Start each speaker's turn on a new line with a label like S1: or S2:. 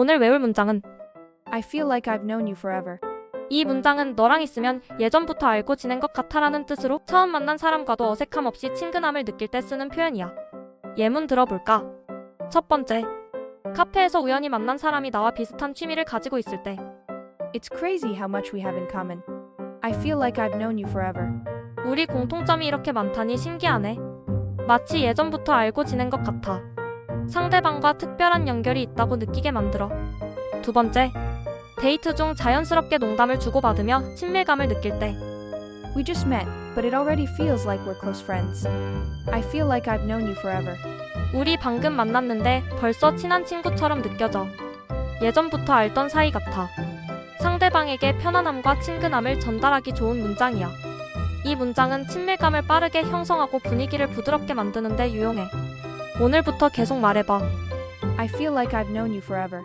S1: 오늘 외울 문장은
S2: I feel like I've known you forever.
S1: 이 문장은 너랑 있으면 예전부터 알고 지낸 것 같아라는 뜻으로 처음 만난 사람과도 어색함 없이 친근함을 느낄 때 쓰는 표현이야. 예문 들어볼까? 첫 번째. 카페에서 우연히 만난 사람이 나와 비슷한 취미를 가지고 있을 때
S2: It's crazy how much we have in common. I feel like I've known you forever.
S1: 우리 공통점이 이렇게 많다니 신기하네. 마치 예전부터 알고 지낸 것 같아. 상대방과 특별한 연결이 있다고 느끼게 만들어. 두 번째. 데이트 중 자연스럽게 농담을 주고받으며 친밀감을 느낄 때
S2: We just met, but it already feels like we're close friends. I feel like I've known you forever.
S1: 우리 방금 만났는데 벌써 친한 친구처럼 느껴져. 예전부터 알던 사이 같아. 상대방에게 편안함과 친근함을 전달하기 좋은 문장이야. 이 문장은 친밀감을 빠르게 형성하고 분위기를 부드럽게 만드는데 유용해. 오늘부터 계속 말해봐.
S2: I feel like I've known you forever.